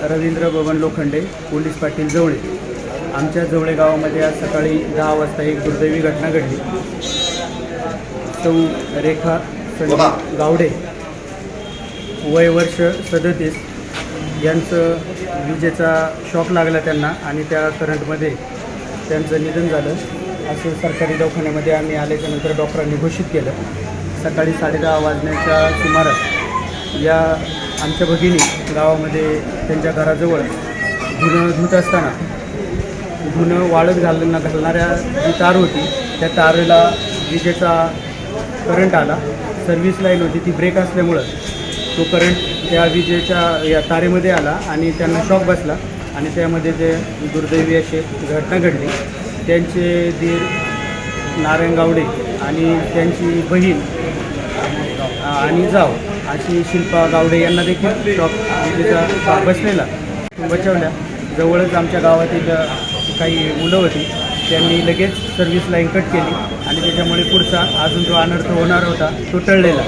Ravindra Baban Lokhande police Patil जवळे. आमच्या जवळे गावामध्ये आज सकाळी दहा वाजता एक दुर्दैवी घटना घडली. सौ रेखा संदीप गावडे वय वर्ष सदतीस. यांचं विजेचा शॉक लागला त्यांना आणि त्या करंटमध्ये त्यांचं निधन झालं. असं सरकारी दवाखान्यामध्ये आम्ही आल्याच्यानंतर डॉक्टरांनी घोषित केलं. सकाळी साडेदहा वाजण्याच्या सुमारास या आमच्या भगिनी गावामध्ये त्यांच्या घराजवळ धुणं धुत असताना धुणं वाळत घालणं घालणाऱ्या जी तार होती त्या तारेला विजेचा करंट आला. सर्व्हिस लाईन होती ती ब्रेक असल्यामुळं तो करंट त्या विजेच्या या तारेमध्ये आला आणि त्यांना शॉक बसला आणि त्यामध्ये जे दुर्दैवी अशी घटना घडली त्यांचे दीर नारायण गावडे आणि त्यांची बहीण आणि जाव अशी शिल्पा गावडे यांना देखील शॉक विजेचा बसलेला. बचावल्या जवळच आमच्या गावातील काही मुलं होती. त्यांनी लगेच सर्व्हिस लाईन कट केली. आणि त्याच्यामुळे पुढचा अजून जो अनर्थ होणार होता तो टळलेला.